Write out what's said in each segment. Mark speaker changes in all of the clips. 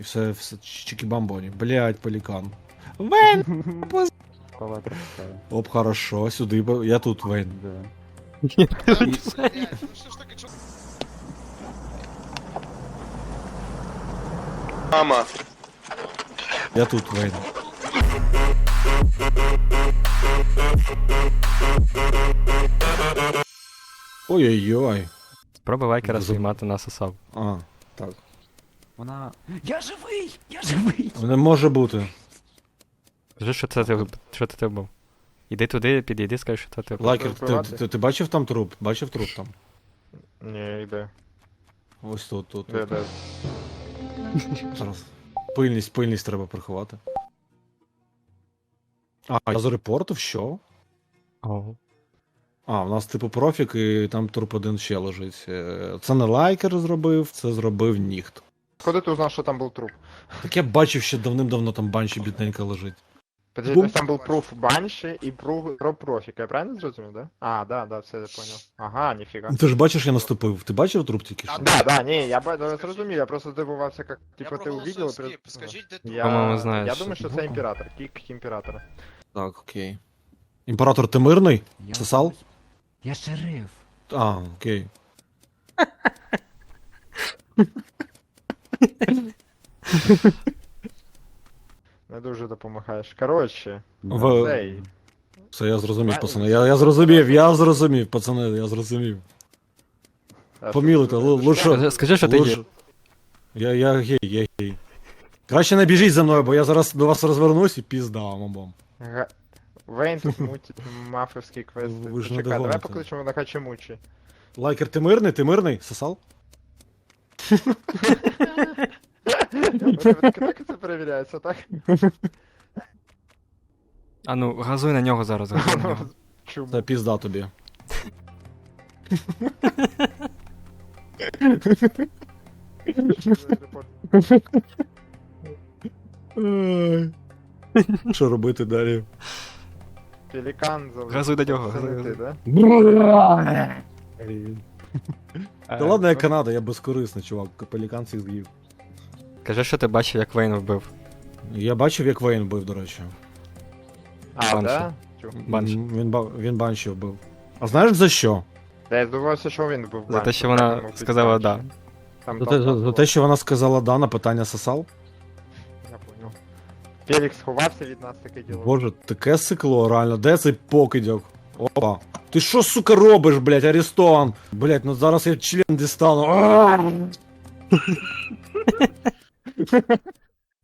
Speaker 1: І все, все чики-бамбоні. Блять, пелікан. Вейн!
Speaker 2: Палата пускаю.
Speaker 1: Оп, хорошо, сюди. бо- Я тут, Вейн.
Speaker 2: Да.
Speaker 3: Блядь, ну що ж таке, чо-
Speaker 4: Мама.
Speaker 1: Я тут, Вейн. Ой-ой-ой.
Speaker 5: Спробуй лайкера
Speaker 1: Зуб-
Speaker 5: спіймати на сосав.
Speaker 1: А, так.
Speaker 2: Вона. Я живий! Я живий!
Speaker 1: Не може бути.
Speaker 5: Скажи, що це ти, що це ти був. Іди туди, підійди, скажи, що це ти був.
Speaker 1: Лайкер, ти, ти, ти бачив там труп? Бачив труп там?
Speaker 4: Ні, йде.
Speaker 1: Ось тут, тут.
Speaker 4: Де,
Speaker 1: тут.
Speaker 4: де.
Speaker 1: Зараз. Пильність, пильність треба приховати. А, я зарепортив, що?
Speaker 5: Ого.
Speaker 1: А, у нас типу профік, і там труп один ще лежить. Е, Це не лайкер зробив, це зробив ніхт.
Speaker 4: Куди ти узнав, що там був труп?
Speaker 1: Так я бачив, що давним-давно там банші бідненька лежить.
Speaker 4: Подожди,
Speaker 1: Бум.
Speaker 4: то есть там был пруф банши и пруф про профика, я правильно зрозумів, да? А, да, да, все, я понял. Ага, ніфіга.
Speaker 1: Ти ж бачиш, я наступив. Ти бачив труп тільки що?
Speaker 4: Да, да, ні, я ба- я зрозумів, я просто дивувався, як, типу, ти увидел.
Speaker 3: скіп. Скажіть, де тут?
Speaker 4: Я,
Speaker 5: По-моєму, знаєш.
Speaker 4: я думаю, що це імператор, кік імператора.
Speaker 1: Так, окей. Імператор, ти мирний?
Speaker 2: Я
Speaker 1: Сосал?
Speaker 2: Я шериф.
Speaker 1: А, окей.
Speaker 4: Не дуже допомагаєш. Коротше,
Speaker 1: В...
Speaker 4: цей.
Speaker 1: Все, я зрозумів, пацани. Я, я зрозумів, я зрозумів, пацани, я зрозумів.
Speaker 4: а,
Speaker 1: Помілуйте, лу- лучше-
Speaker 5: Скажи, скажи, що ти
Speaker 1: Лучше-
Speaker 5: є.
Speaker 1: Я, я гей, я гей. Краще не біжіть за мною, бо я зараз до вас розвернусь і пізда вам обом.
Speaker 4: Га- Вейн тут мутить мафовський квест.
Speaker 1: Ви ж не
Speaker 4: Почекай, давай
Speaker 1: догоните.
Speaker 4: покличемо на Хачимучі.
Speaker 1: Лайкер, ти мирний? Ти мирний? Сосал?
Speaker 4: Так це перевіряється, так?
Speaker 5: А ну, газуй на нього зараз, газуй на нього.
Speaker 4: Чому?
Speaker 1: Та пізда тобі. Що робити далі?
Speaker 4: Пелікан залишився.
Speaker 5: Газуй до нього, газуй,
Speaker 4: не да?
Speaker 1: Та ладно, я Канада, я безкорисний, чувак. Пелікан всіх з'їв.
Speaker 5: Кажи, що ти бачив, як Вейн вбив.
Speaker 1: Я бачив, як Вейн бив, до речі.
Speaker 4: А,
Speaker 5: Банші.
Speaker 4: да? Чу.
Speaker 5: Банші.
Speaker 1: М, Він, ба- він банші вбив. А знаєш за що?
Speaker 4: Та я здивувався, що він був
Speaker 5: За те, що вона сказала да.
Speaker 4: Там
Speaker 1: За те, за, за те, що вона сказала да на питання сосал?
Speaker 4: Я понял. Фелікс сховався від нас таке діло.
Speaker 1: Боже, таке сикло, реально. Де цей покидьок? Опа. Ти що, сука, робиш, блядь, арестован? Блядь, ну зараз я член дістану.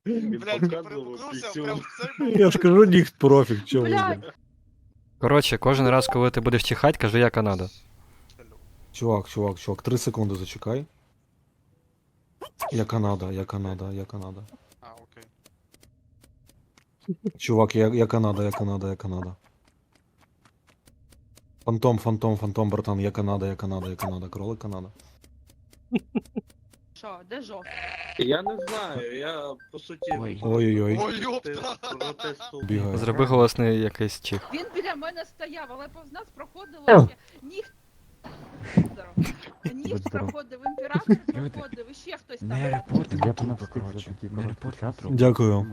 Speaker 3: Блядь, ти перемкнувся прям.
Speaker 1: Я ж кажу, ніхт профік, ви,
Speaker 6: Блядь.
Speaker 5: Коротше, кожен раз, коли ти будеш чихать, кажи я Канада.
Speaker 1: Чувак, чувак, чувак, три секунди зачекай. Я Канада, я Канада, я Канада.
Speaker 3: А, окей.
Speaker 1: Чувак, я, я Канада, я Канада, я Канада. Фантом, фантом, фантом, братан, я Канада, я Канада, я Канада. Кролик Канада.
Speaker 6: Що, де жовт?
Speaker 7: Я не знаю, я по суті
Speaker 2: Ой.
Speaker 1: Ой-ой-ой.
Speaker 3: Ой, ёпта.
Speaker 7: протесту.
Speaker 1: Бігає.
Speaker 5: Зроби голосний якийсь чих.
Speaker 6: Він біля мене стояв, але повз нас проходило ще. Ніхт проходив, імператор проходив, і ще хтось там.
Speaker 2: Не репортинг, я понад коротше. Не репортинг.
Speaker 1: Дякую.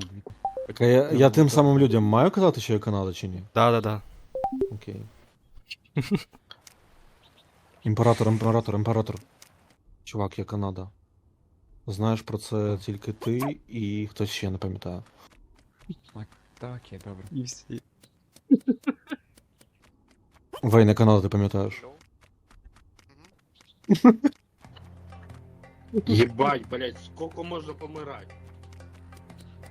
Speaker 1: Так, а я, я тим самим людям маю казати, що я Канада чи ні?
Speaker 5: Да-да-да.
Speaker 1: Окей. Імператор, імператор, імператор. Чувак, я Канада. Знаєш про це тільки ти і хтось ще не пам'ятає.
Speaker 2: Так, окей, добре.
Speaker 5: І всі.
Speaker 1: Вейна Канада, ти пам'ятаєш?
Speaker 7: Єбать, блять, скільки можна помирати?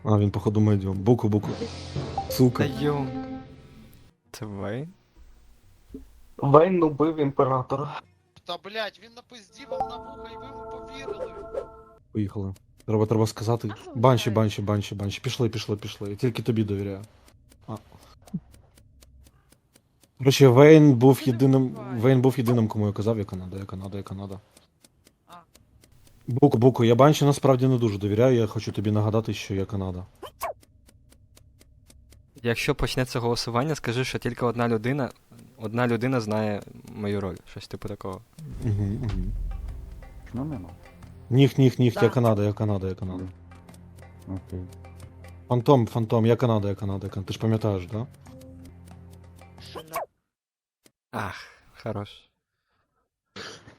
Speaker 1: А, він походу медіум. Буку, буку. Сука.
Speaker 5: йо. Це Вейн?
Speaker 8: Вейн убив імператора.
Speaker 3: Та, блядь, він напиздів вам на вуха, і ви йому повірили.
Speaker 1: Поїхали. Треба, треба сказати. Банші, банші, банші, банші. Пішли, пішли, пішли. Я тільки тобі довіряю. А. Короче, Вейн був єдиним. Вейн був єдиним, кому я казав, я Канада, я Канада, я Канада. Буку, Буку, я банші насправді не дуже довіряю, я хочу тобі нагадати, що я Канада.
Speaker 5: Якщо почнеться голосування, скажи, що тільки одна людина, одна людина знає мою роль. Щось типу такого.
Speaker 1: Угу, угу.
Speaker 2: Ну, нема.
Speaker 1: Ніх, ніх, ніх, я Канада, я Канада, я Канада.
Speaker 2: Окей.
Speaker 1: Фантом, фантом, я Канада, я Канада, я Канада. Ти ж пам'ятаєш, да?
Speaker 5: Ах, хорош.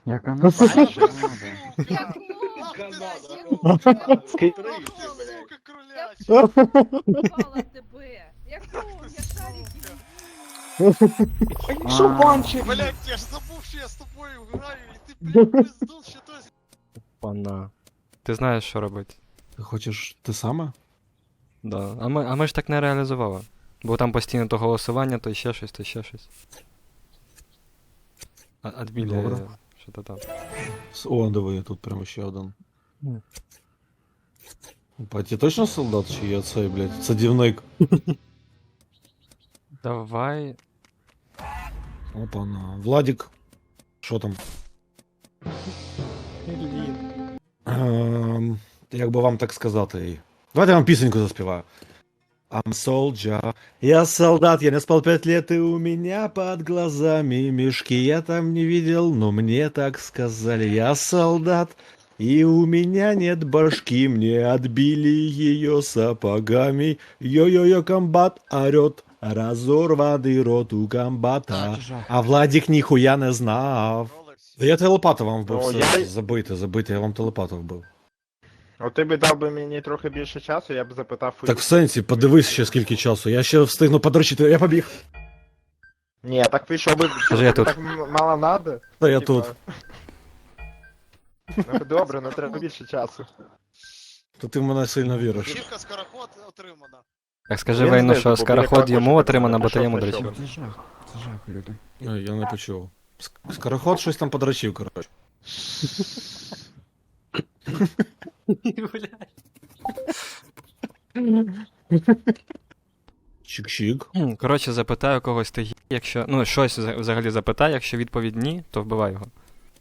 Speaker 2: Я Канада.
Speaker 4: Знаєш,
Speaker 6: Як ну,
Speaker 4: Скільки?
Speaker 3: Сука, кроляча.
Speaker 6: попала тебе. Як ну, я шарики.
Speaker 8: Що банчик?
Speaker 3: Блять, я ж забув, що я з тобою граю, і ти, блядь, пиздун, що то
Speaker 5: Пана. Ти знаєш, що робити.
Speaker 1: Ти хочеш те саме?
Speaker 5: Да. А ми, а ми ж так не реалізували. Бо там постійно то голосування, то ще щось, то ще щось. А,
Speaker 1: Добре.
Speaker 5: що то там.
Speaker 1: С- О, диви, тут прямо ще один.
Speaker 5: Ні.
Speaker 1: Опа, ти точно солдат чи я цей, блядь, садівник?
Speaker 5: Давай.
Speaker 1: Опа, на. Владик. Що там? Ем, як би вам так сказати? Давайте я вам пісеньку заспіваю. I'm soldier. Я солдат, я не спал пять лет, и у меня под глазами мешки. Я там не видел, но мне так сказали. Я солдат, и у меня нет башки. Мне отбили ее сапогами. Йо-йо-йо, комбат орет. Разорванный рот у комбата. А Владик ніхуя не знав. Да я телепата вам вбив,
Speaker 4: О,
Speaker 1: все,
Speaker 4: я-
Speaker 1: забийте, забийте, я вам телепата вбив.
Speaker 4: От ти би дав би мені трохи більше часу, я б запитав у
Speaker 1: Так в сенсі, подивись ще скільки часу, я ще встигну подрочити, я побіг.
Speaker 4: Ні, так ви що
Speaker 5: Скажи, я тут.
Speaker 4: так м- мало надо?
Speaker 1: Та я тут.
Speaker 4: Ну добре, ну треба більше часу.
Speaker 1: То ти в мене сильно віриш.
Speaker 3: Чівка скороход отримана.
Speaker 5: Так скажи
Speaker 4: Я
Speaker 5: Вейну,
Speaker 4: знаю,
Speaker 5: що
Speaker 4: бо
Speaker 5: скороход йому отримана, бо ти йому дрочив.
Speaker 2: Це жах. Це жах, люди.
Speaker 1: Ой, я не почув. Ск- Скороход щось там подрочив, коротше. Чик-чик.
Speaker 5: Хм, Коротше, запитаю когось ти гі- якщо. Ну, щось за- взагалі запитай, якщо відповідь ні, то вбивай його.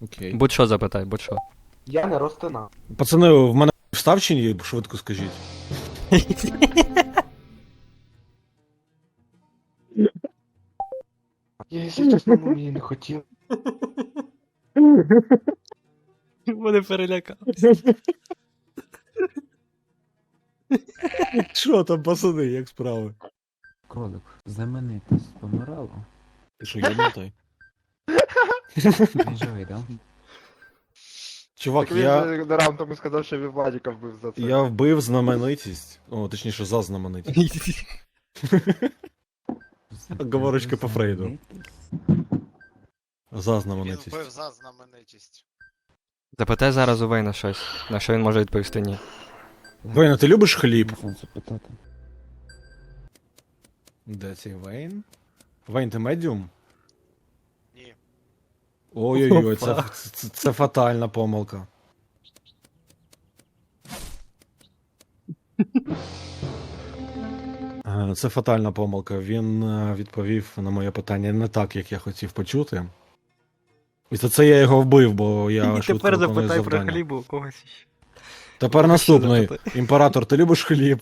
Speaker 1: Окей.
Speaker 5: Будь-що запитай, будь-що.
Speaker 8: Я не ростина.
Speaker 1: Пацани, в мене встав чи ні? Швидко скажіть.
Speaker 8: якщо чесно, мені не хотів.
Speaker 5: Вони перелякав.
Speaker 1: Що там, пацани, як справи?
Speaker 2: Кролик, знаменитість помирала.
Speaker 1: Ти що, єбнутий?
Speaker 2: Він живий, да?
Speaker 1: Чувак,
Speaker 4: Так він
Speaker 1: я,
Speaker 4: же раунд тому сказав, що він Владіка вбив за це.
Speaker 1: я вбив знаменитість. О, точніше, за знаменитість. Оговорочка по Фрейду.
Speaker 2: Знаменитість.
Speaker 1: За
Speaker 3: Він
Speaker 1: знаменитість.
Speaker 3: вбив за знаменитість.
Speaker 5: Запитай зараз у Вейна щось, на що він може відповісти ні.
Speaker 1: Вейна, ти любиш хліб? Де цей Вейн? Вейн, ти медіум?
Speaker 3: Ні.
Speaker 1: Ой-ой-ой, це, це, це фатальна помилка. Е, Це фатальна помилка. Він е, відповів на моє питання не так, як я хотів почути. І за це я його вбив, бо я швидко виконую завдання.
Speaker 5: у когось ще.
Speaker 1: Тепер наступний. Імператор, ти любиш хліб?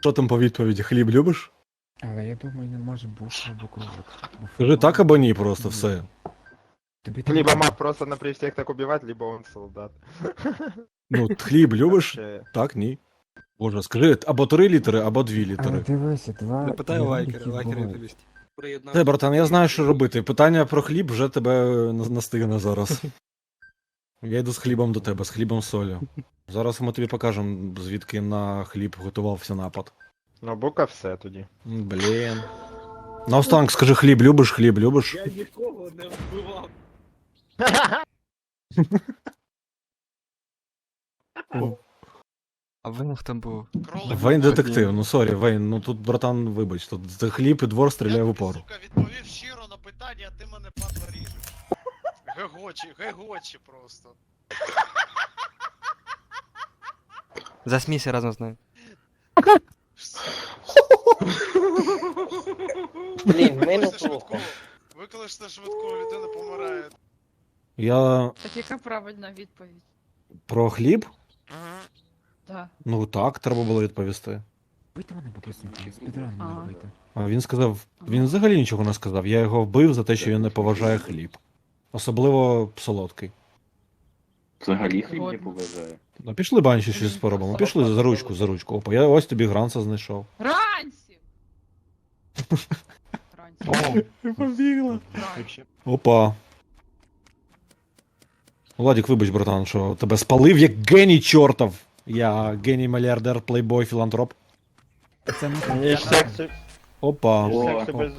Speaker 1: Що там по відповіді? Хліб любиш?
Speaker 2: Але я думаю, не може бути або. Бо
Speaker 1: Скажи так або ні, просто все.
Speaker 2: Тобі там
Speaker 4: Либо мав просто на при всех так убивать, либо он солдат.
Speaker 1: Ну, хліб любиш? Так, ні. Боже, скажи, або три літери, або дві
Speaker 2: Але
Speaker 1: літери.
Speaker 2: дивися, два.
Speaker 5: Запитай
Speaker 2: є
Speaker 5: у
Speaker 2: великі
Speaker 5: Вайкера, Вайкер
Speaker 2: бувають.
Speaker 1: Те, братан, я знаю, що робити. Питання про хліб вже тебе на- настигне зараз. Я йду з хлібом до тебе, з хлібом з. Зараз ми тобі покажемо, звідки на хліб готувався напад.
Speaker 4: Ну, бука все тоді.
Speaker 1: М, Блін. Наостанок, скажи хліб, любиш, хліб, любиш?
Speaker 7: Я нікого не вбивав.
Speaker 5: А Вейн хто був?
Speaker 3: Кролик.
Speaker 1: Вейн детектив, ну сорі, Вейн, ну тут, братан, вибач, тут за хліб і двор стріляє в
Speaker 3: Я,
Speaker 1: упор.
Speaker 3: Сука, відповів щиро на питання, а ти мене падла ріжеш. Гегочі, гегочі просто.
Speaker 5: Засмійся разом з ним.
Speaker 8: Блін, ми не
Speaker 3: Викличте
Speaker 8: слухав.
Speaker 3: швидку. Викличте швидку, людина помирає.
Speaker 1: Я
Speaker 6: Так яка правильна відповідь?
Speaker 1: про хліб?
Speaker 6: Так.
Speaker 1: Ну так, треба було відповісти.
Speaker 2: Вбийте мене, будь ласка, спідран
Speaker 6: А.
Speaker 2: мене вбийте.
Speaker 1: А він сказав, він взагалі нічого не сказав. Я його вбив за те, що він не поважає хліб. Особливо солодкий.
Speaker 9: Взагалі хліб не
Speaker 6: Згодна.
Speaker 9: поважає.
Speaker 1: Ну, пішли банші щось поробимо. Пішли за ручку, за ручку. Опа, я ось тобі гранца знайшов.
Speaker 6: Ранці! Ранці.
Speaker 1: Побігла. Опа. Владік, вибач, братан, що тебе спалив як геній чортов. Я геній мільярдер, плейбой, філантроп.
Speaker 2: Це не
Speaker 4: Ніж сексу,
Speaker 1: Опа.
Speaker 9: Лопнув.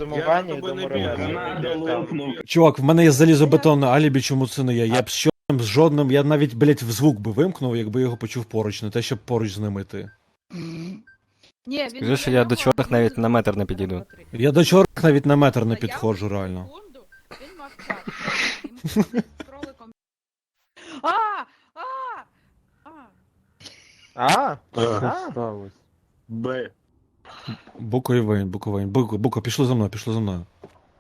Speaker 1: Чувак, в мене є залізобетонне алібі, чому це не я. Я б з чорним, з жодним, я навіть, блять, в звук би вимкнув, якби його почув поруч, не те, щоб поруч з ними йти.
Speaker 6: Ні,
Speaker 5: Скажи, що я до чорних навіть на метр не підійду.
Speaker 1: Я до чорних навіть на метр не підходжу, реально.
Speaker 6: Він мовчав. Він А! А! А!
Speaker 4: А?
Speaker 9: Б.
Speaker 1: Буко і Буко Буко, Буко, пішли за мною, пішли за мною.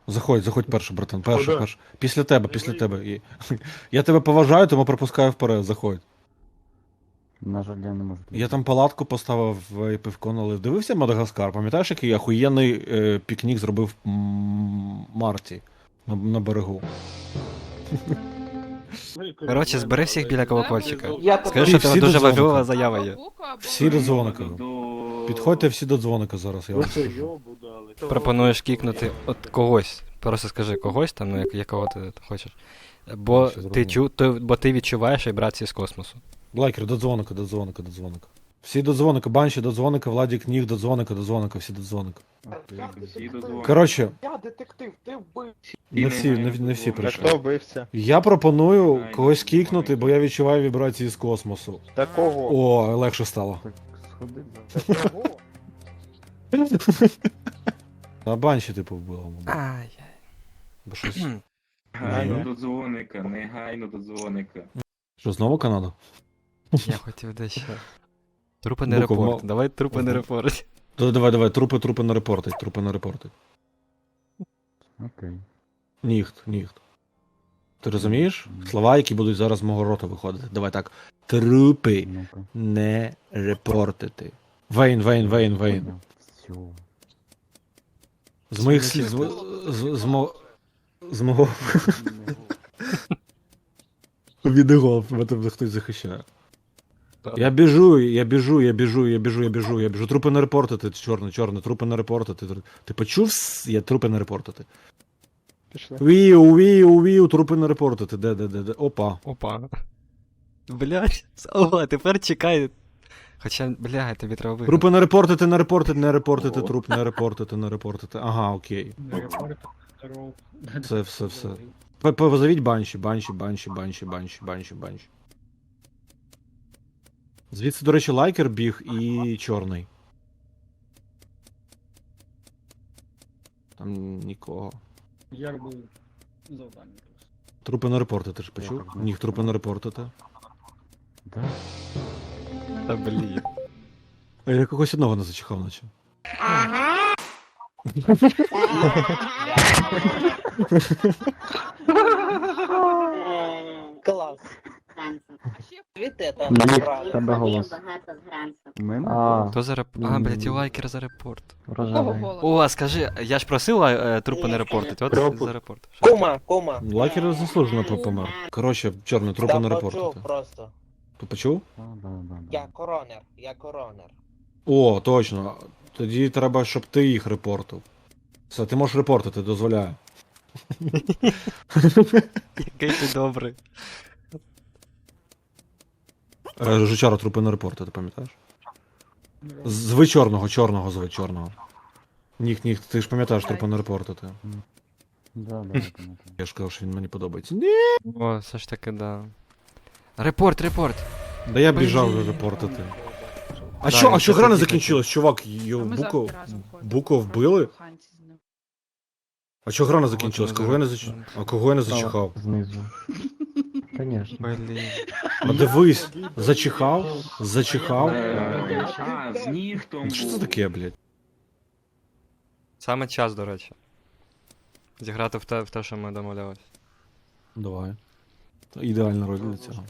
Speaker 1: Заходь, заходь перший, братан. Перший,
Speaker 9: Куди?
Speaker 1: перший. Після тебе, після тебе. І... Я тебе поважаю, тому пропускаю вперед, заходь.
Speaker 2: На жаль, я не можу.
Speaker 1: Я там палатку поставив в пивко налив. Дивився Мадагаскар, пам'ятаєш, який охуєнний е, пікнік зробив м, Марті на, на берегу.
Speaker 5: Коротше, збери всіх біля колокольчика.
Speaker 8: Я
Speaker 5: Скажи, що
Speaker 1: Всі
Speaker 5: тебе дуже важлива заява є.
Speaker 1: Всі до дзвоника. Підходьте всі до дзвоника зараз. Я вам скажу.
Speaker 5: Пропонуєш кікнути от когось. Просто скажи когось там, ну як- якого ти хочеш. Бо
Speaker 1: Що
Speaker 5: ти, чу, ти, бо ти відчуваєш вібрації з космосу.
Speaker 1: Лайкер, до дзвоника, до дзвоника, до дзвоника. Всі до дзвоника, банші до дзвоника, Владік ніг до дзвоника, до дзвоника, всі до дзвоника.
Speaker 9: Всі до дзвоника.
Speaker 1: Коротше,
Speaker 8: Я детектив, ти вбив.
Speaker 1: не всі, не, не всі
Speaker 4: Та
Speaker 1: прийшли.
Speaker 4: хто вбився?
Speaker 1: Я пропоную когось кікнути, бо я відчуваю вібрації з космосу.
Speaker 4: Такого.
Speaker 1: О, легше стало. А банші типу вбило, мабуть.
Speaker 5: Ай.
Speaker 1: Бо щось.
Speaker 9: Негайно до дзвоника, негайно до дзвоника.
Speaker 1: Що, знову Канада?
Speaker 5: Я хотів дещо. Трупи не
Speaker 1: Буква,
Speaker 5: репорт.
Speaker 1: мо-
Speaker 5: Давай трупи не
Speaker 1: Мгм.
Speaker 5: репорт.
Speaker 1: Давай, давай, давай, трупи, трупи на репорти, трупи на репорти.
Speaker 2: Окей.
Speaker 1: Ніхт, ніхт. Ти розумієш? Слова, які будуть зараз з мого рота виходити. Давай так. Трупи
Speaker 2: Ну-ка.
Speaker 1: не репортити. Вейн, Вейн, Вейн, Вейн.
Speaker 2: Все.
Speaker 1: З моїх слів, з, з, з, мо- з мого відео, бо тебе хтось захищає. Я біжу, я біжу, я біжу, я біжу, я біжу, я біжу. Трупи не репортити, чорне, чорне, трупи не репортити. Ти почув? Я трупи не репортити.
Speaker 4: Пішли.
Speaker 1: Віу, віу, віу, трупи не репортити. Де, де, де, де. Опа.
Speaker 5: Опа. Блядь. О, тепер чекай. Хоча, блядь, тобі треба виграти.
Speaker 1: Трупи не репортити, не репортити, не репортити,
Speaker 9: О.
Speaker 1: труп, не репортити, не репортити. Ага, окей. Все, все, все. Позовіть банші, банші, банші, банші, банші, банші, банші. Звідси, до речі, лайкер біг і чорний. Там нікого.
Speaker 7: Як був завдання.
Speaker 1: Трупи не репортити, ж почув?
Speaker 2: Я так
Speaker 1: Ні, трупи не репортити.
Speaker 2: Да?
Speaker 5: Та блін.
Speaker 1: А я когось одного не зачекав, наче.
Speaker 8: Клас.
Speaker 2: Мені
Speaker 8: брали.
Speaker 2: тебе голос. У мене?
Speaker 4: А,
Speaker 5: Хто за реп... А, блядь, і лайкер за репорт.
Speaker 6: кого
Speaker 2: Рожевий.
Speaker 6: голос?
Speaker 5: О, скажи, я ж просив е, трупи не репортити, от
Speaker 4: Трупи.
Speaker 5: за репорт.
Speaker 8: Кума, кума.
Speaker 1: Лайкер заслужено по- помер. Коротше, чорний, трупи
Speaker 8: Та
Speaker 1: не репортити.
Speaker 8: просто.
Speaker 1: Ти почув?
Speaker 2: А, да, да,
Speaker 8: Я коронер, я коронер.
Speaker 1: О, точно. Тоді треба, щоб ти їх репортив. Все, ти можеш репортити, дозволяю.
Speaker 5: Який ти добрий.
Speaker 1: Е, Жучара трупи не репортити, пам'ятаєш? Зви чорного, чорного зви чорного. Ніх, ніх, ти ж пам'ятаєш трупи не репортити.
Speaker 2: Да, да, да, пам'ятаю.
Speaker 1: Я ж казав, що він мені подобається. Ні.
Speaker 5: О, все ж таки, да. Репорт, репорт.
Speaker 1: Да я біжав вже репортити. А що, а що гра не закінчилась, чувак?
Speaker 6: А
Speaker 1: Йо,
Speaker 6: ми
Speaker 1: Буко,
Speaker 6: завтра разом ходимо.
Speaker 1: Буко вбили?
Speaker 6: Коханці з ним.
Speaker 1: А що гра не закінчилась? Кого я не зач... А кого я не зачихав?
Speaker 2: Знизу. Конечно.
Speaker 5: Блін.
Speaker 1: А дивись, зачихав, зачихав.
Speaker 9: Е,
Speaker 1: Що це таке, блядь?
Speaker 5: Саме час, до речі. Зіграти в те, в те, що ми домовлялись.
Speaker 1: Давай. Ідеальна роль для цього.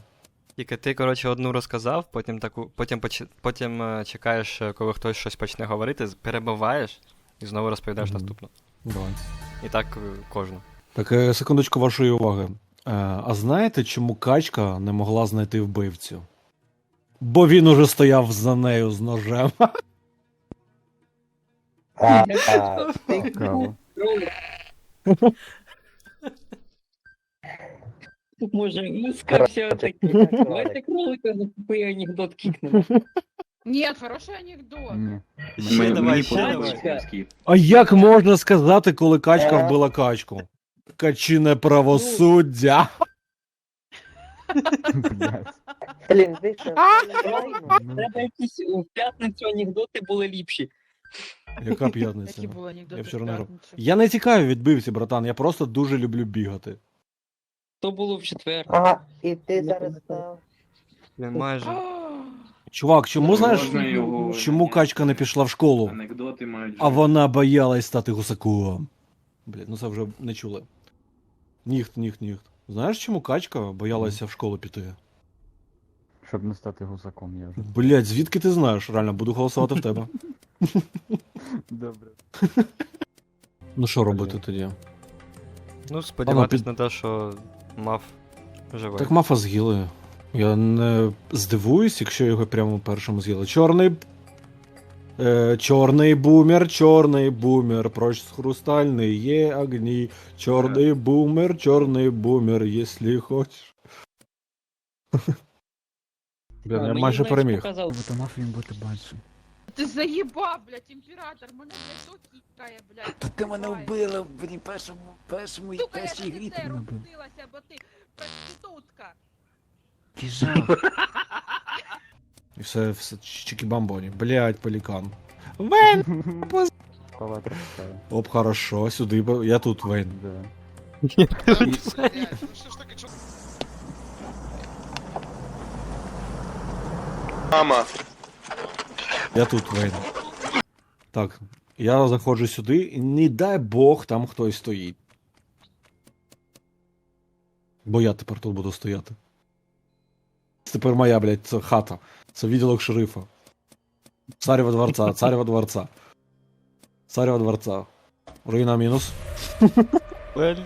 Speaker 5: Тільки ти, коротше, одну розказав, потім таку, потім, поч- потім е, чекаєш, е, коли хтось щось почне говорити, з- перебиваєш і знову розповідаєш
Speaker 1: Мгм.
Speaker 5: наступну.
Speaker 1: Давай.
Speaker 5: І так е, кожну.
Speaker 1: Так, е, секундочку вашої уваги. Е, А знаєте, чому качка не могла знайти вбивцю? Бо він уже стояв за нею з ножем.
Speaker 10: Може, миска все-таки. Давайте кролика закупи анекдот кикнемо.
Speaker 6: Нет, хороший анекдот.
Speaker 7: Ні.
Speaker 5: Ще
Speaker 9: Мені-
Speaker 5: давай, ще
Speaker 10: давай.
Speaker 1: А як можна сказати, коли качка вбила качку? Качине правосуддя.
Speaker 8: Блін,
Speaker 10: Треба якісь у п'ятницю анекдоти були ліпші.
Speaker 1: Яка п'ятниця?
Speaker 6: Які були анекдоти
Speaker 1: Я вчора не грав.
Speaker 6: п'ятницю?
Speaker 1: Я не тікаю від братан, я просто дуже люблю бігати.
Speaker 10: То було в четвер.
Speaker 8: Ага, і ти зараз став.
Speaker 5: Він майже.
Speaker 1: Чувак, чому знаєш,
Speaker 9: Можна його
Speaker 1: чому качка не пішла в школу?
Speaker 9: Анекдоти мають.
Speaker 1: А вона боялась стати гусаком. Блін, ну це вже не чули. Ніхт, ніхт, ніхт. Знаєш, чому качка боялася в школу піти?
Speaker 7: Щоб не стати гусаком, я вже.
Speaker 1: Блять, звідки ти знаєш? Реально, буду голосувати в тебе.
Speaker 7: Добре.
Speaker 1: Ну що робити тоді?
Speaker 5: Ну, сподіватись
Speaker 1: під-
Speaker 5: на те, що мав живе.
Speaker 1: Так мафа з'їли. Я не здивуюсь, якщо його прямо першому з'їли. Чорний. Е, чорний бумер, чорний бумер, проч з хрустальний є огні. Чорний бумер, чорний бумер, якщо хочеш. Блін, я майже переміг.
Speaker 10: показав.
Speaker 7: Бо то мав він бути бачив.
Speaker 6: Ти заїбав, блядь, імператор, мене, блядь, то кікає, блядь.
Speaker 2: Та ти мене вбила блін, першому, першому і
Speaker 6: Сука, я
Speaker 2: першій грі ти
Speaker 6: офіцеру
Speaker 2: мене вбив.
Speaker 6: вбилася, бо ти проститутка.
Speaker 2: Біжав.
Speaker 1: І все, все чики-бамбоні. Блять, пелікан.
Speaker 7: Палата чекає.
Speaker 1: Оп, хорошо, сюди, бо- я тут, Вейн.
Speaker 7: Да.
Speaker 3: Ну чо-
Speaker 1: Я тут, Вейн. Так, я заходжу сюди, і не дай Бог, там хтось стоїть. Бо я тепер тут буду стояти. Це тепер моя, блядь, це хата. Це відділок шерифа. Царєва дворца, царєва дворца. Царєва дворца. Руїна мінус.
Speaker 5: Блін.